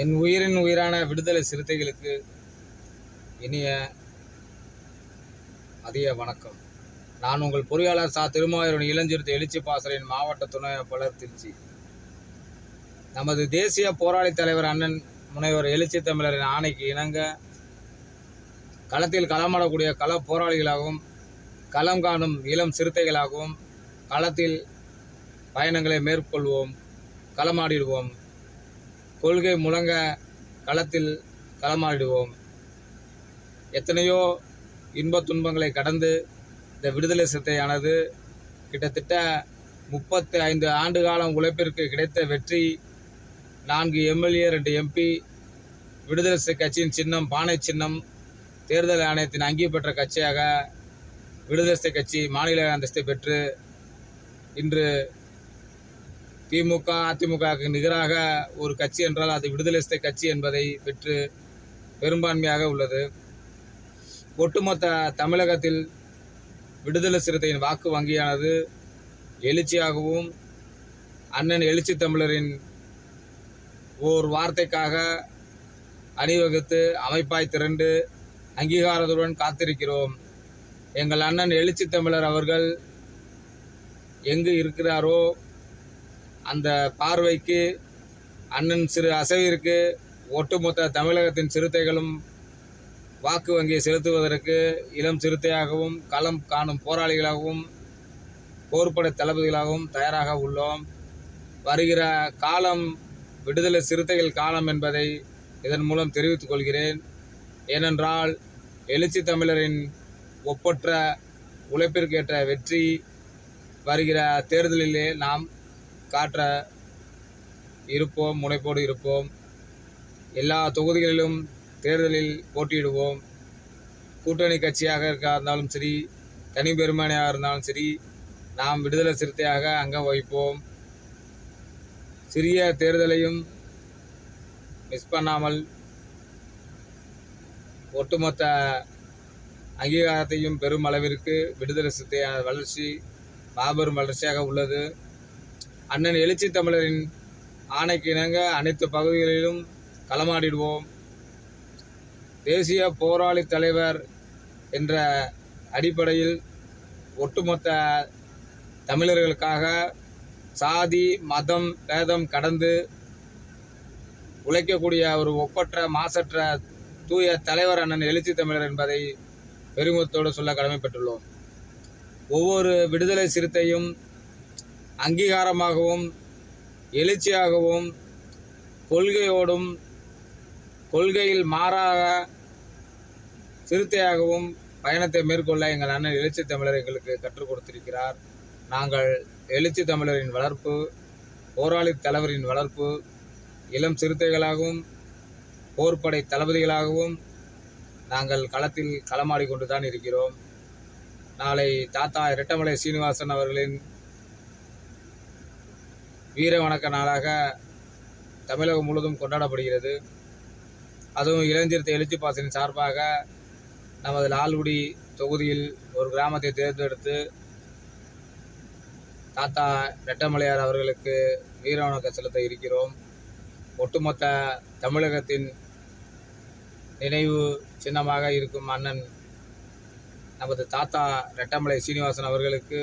என் உயிரின் உயிரான விடுதலை சிறுத்தைகளுக்கு இனிய மதிய வணக்கம். நான் உங்கள் பொறியாளர் சா. திருமாயூரன் இளஞ்சிறுத்தை எழுச்சி பாசலின் மாவட்ட துணை பலர் திருச்சி. நமது தேசிய போராளி தலைவர் அண்ணன் முனைவர் எழுச்சி தமிழரின் ஆணைக்கு இணங்க களத்தில் களமாடக்கூடிய கள போராளிகளாகவும் களம் காணும் இளம் சிறுத்தைகளாகவும் களத்தில் பயணங்களை மேற்கொள்வோம் களமாடிடுவோம். கொள்கை முழங்க களத்தில் களமாடிடுவோம். எத்தனையோ இன்பத் துன்பங்களை கடந்து இந்த விடுதலை சிறுத்தையானது கிட்டத்தட்ட முப்பத்தி ஐந்து ஆண்டு காலம் உழைப்பிற்கு கிடைத்த வெற்றி நான்கு எம்எல்ஏ ரெண்டு எம்பி விடுதலை கட்சியின் சின்னம் பானை சின்னம் தேர்தல் ஆணையத்தின் அங்கீ பெற்ற கட்சியாக விடுதலை கட்சி மாநில அந்தஸ்தை பெற்று இன்று திமுக அதிமுகவுக்கு நிகராக ஒரு கட்சி என்றால் அது விடுதலை சிறுத்தை கட்சி என்பதை பெற்று பெரும்பான்மையாக உள்ளது. ஒட்டுமொத்த தமிழகத்தில் விடுதலை சிறுத்தையின் வாக்கு வங்கியானது எழுச்சியாகவும் அண்ணன் எழுச்சி தமிழரின் ஓர் வார்த்தைக்காக அணிவகுத்து அமைப்பாய் திரண்டு அங்கீகாரத்துடன் காத்திருக்கிறோம். எங்கள் அண்ணன் எழுச்சி தமிழர் அவர்கள் எங்கு இருக்கிறாரோ அந்த பார்வைக்கு அண்ணன் சிறு அசைவிற்கு ஒட்டுமொத்த தமிழகத்தின் சிறுத்தைகளும் வாக்கு வங்கியை செலுத்துவதற்கு இளம் சிறுத்தையாகவும் களம் காணும் போராளிகளாகவும் போர்ப்படை தளபதிகளாகவும் தயாராக உள்ளோம். வருகிற காலம் விடுதலை சிறுத்தைகள் காலம் என்பதை இதன் மூலம் தெரிவித்துக் கொள்கிறேன். ஏனென்றால் எழுச்சி தமிழரின் ஒப்பற்ற உழைப்பிற்கேற்ற வெற்றி வருகிற தேர்தலிலே நாம் காற்ற இருப்போம் முனைப்போடு இருப்போம். எல்லா தொகுதிகளிலும் தேர்தலில் போட்டியிடுவோம். கூட்டணி கட்சியாக இருக்கா இருந்தாலும் சரி தனி பெரும்பான்மையாக இருந்தாலும் சரி நாம் விடுதலை சிறுத்தையாக அங்கம் வகிப்போம் சிறிய தேர்தலையும் மிஸ் பண்ணாமல் ஒட்டுமொத்த அங்கீகாரத்தையும் பெரும் அளவிற்கு விடுதலை சிறுத்தையான வளர்ச்சி மாபெரும் வளர்ச்சியாக உள்ளது. அண்ணன் எழுச்சி தமிழரின் ஆணைக்கு இணங்க அனைத்து பகுதிகளிலும் களமாடிடுவோம். தேசிய போராளி தலைவர் என்ற அடிப்படையில் ஒட்டுமொத்த தமிழர்களுக்காக சாதி மதம் பேதம் கடந்து உழைக்கக்கூடிய ஒரு ஒப்பற்ற மாசற்ற தூய தலைவர் அண்ணன் எழுச்சி தமிழர் என்பதை பெருமிதத்தோடு சொல்ல கடமைப்பட்டுள்ளோம். ஒவ்வொரு விடுதலை சிறுத்தையும் அங்கீகாரமாகவும் எழுச்சியாகவும் கொள்கையோடும் கொள்கையில் மாறாக சிறுத்தையாகவும் பயணத்தை மேற்கொள்ள எங்கள் அண்ணன் எழுச்சி தமிழர் எங்களுக்கு கற்றுக் கொடுத்திருக்கிறார். நாங்கள் எழுச்சி தமிழரின் வளர்ப்பு போராளி தலைவரின் வளர்ப்பு இளம் சிறுத்தைகளாகவும் போர்ப்படை தளபதிகளாகவும் நாங்கள் களத்தில் களமாடி கொண்டு தான் இருக்கிறோம். நாளை தாத்தா இரட்டமலை சீனிவாசன் அவர்களின் வீர வணக்க நாளாக தமிழகம் முழுவதும் கொண்டாடப்படுகிறது. அதுவும் இளைஞர்த்த எழுச்சி பாசனின் சார்பாக நமது லால்குடி தொகுதியில் ஒரு கிராமத்தை தேர்ந்தெடுத்து தாத்தா ரெட்டமலையார் அவர்களுக்கு வீர வணக்கம் செலுத்த இருக்கிறோம். ஒட்டுமொத்த தமிழகத்தின் நினைவு சின்னமாக இருக்கும் அண்ணன் நமது தாத்தா ரெட்டமலை சீனிவாசன் அவர்களுக்கு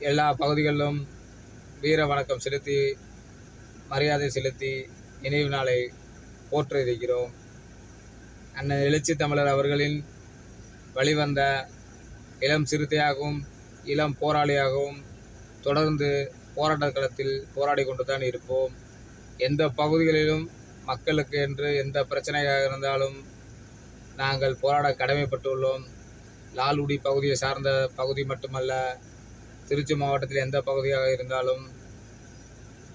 எல்லா பகுதிகளிலும் வீர வணக்கம் செலுத்தி மரியாதை செலுத்தி நினைவு நாளை போற்ற இருக்கிறோம் அண்ணன் எழுச்சி தமிழர் அவர்களின் வழிவந்த இளம் சிறுத்தையாகவும் இளம் போராளியாகவும் தொடர்ந்து போராட்ட களத்தில் போராடி கொண்டு தான் இருப்போம். எந்த பகுதிகளிலும் மக்களுக்கு என்று எந்த பிரச்சனையாக இருந்தாலும் நாங்கள் போராட கடமைப்பட்டுள்ளோம். லால்குடி பகுதியை சார்ந்த பகுதி மட்டுமல்ல திருச்சி மாவட்டத்தில் எந்த பகுதியாக இருந்தாலும்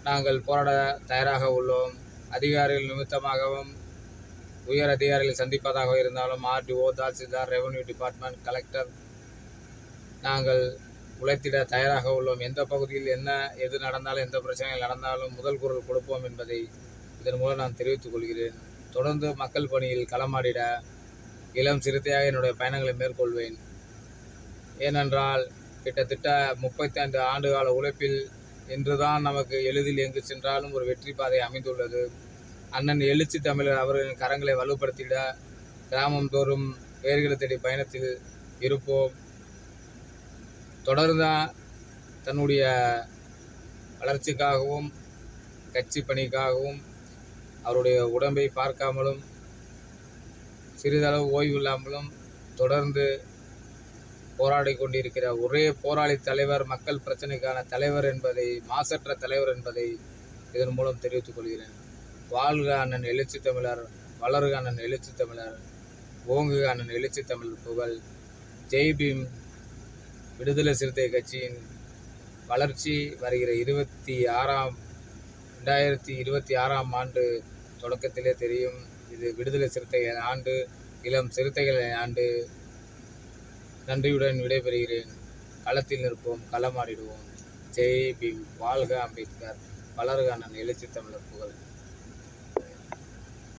நாங்கள் போராட தயாராக உள்ளோம். அதிகாரிகள் நிமித்தமாகவும் உயர் அதிகாரிகளை சந்திப்பதாக இருந்தாலும் RTO tahsildar revenue department collector நாங்கள் உழைத்திட தயாராக உள்ளோம். எந்த பகுதியில் என்ன எது நடந்தாலும் எந்த பிரச்சனைகள் நடந்தாலும் முதல் குரல் கொடுப்போம் என்பதை இதன் மூலம் நான் தெரிவித்துக் கொள்கிறேன். தொடர்ந்து மக்கள் பணியில் களமாடிட இளம் சிறுத்தையாக என்னுடைய பயணங்களை மேற்கொள்வேன். ஏனென்றால் கிட்டத்தட்ட முப்பத்தி ஐந்து ஆண்டு கால உழைப்பில் இன்றுதான் நமக்கு எளிதில் எங்கு சென்றாலும் ஒரு வெற்றி பாதை அமைந்துள்ளது. அண்ணன் எழுச்சி தமிழர் அவர்களின் கரங்களை வலுப்படுத்திட கிராமம் தோறும் வேர்களை தேடி பயணத்தில் இருப்போம். தொடர்ந்து தன்னுடைய வளர்ச்சிக்காகவும் கட்சி பணிக்காகவும் அவருடைய உடம்பை பார்க்காமலும் சிறிதளவு ஓய்வு இல்லாமலும் தொடர்ந்து போராடி கொண்டிருக்கிற ஒரே போராளி தலைவர் மக்கள் பிரச்சனைக்கான தலைவர் என்பதை மாசற்ற தலைவர் என்பதை இதன் மூலம் தெரிவித்துக் கொள்கிறேன். வாழ்க அண்ணன் எழுச்சி தமிழர் வளருக அண்ணன் எழுச்சி தமிழர் ஓங்குக அண்ணன் எழுச்சி தமிழ் புகழ். ஜெய் பீம் விடுதலை சிறுத்தை கட்சியின் வளர்ச்சி வருகிற இருபத்தி ஆறாம் ரெண்டாயிரத்தி இருபத்தி ஆறாம் ஆண்டு தொடக்கத்திலே தெரியும். இது விடுதலை சிறுத்தைகள் ஆண்டு இளம் சிறுத்தைகள் ஆண்டு நன்றியுடன் விடைபெறுகிறேன். களத்தில் நிற்போம் களமாடிடுவோம். ஜெய் பீம் வாழ்க அம்பேத்கர். வளர்க அண்ணன் எழுச்சி தமிழர் புகழ்.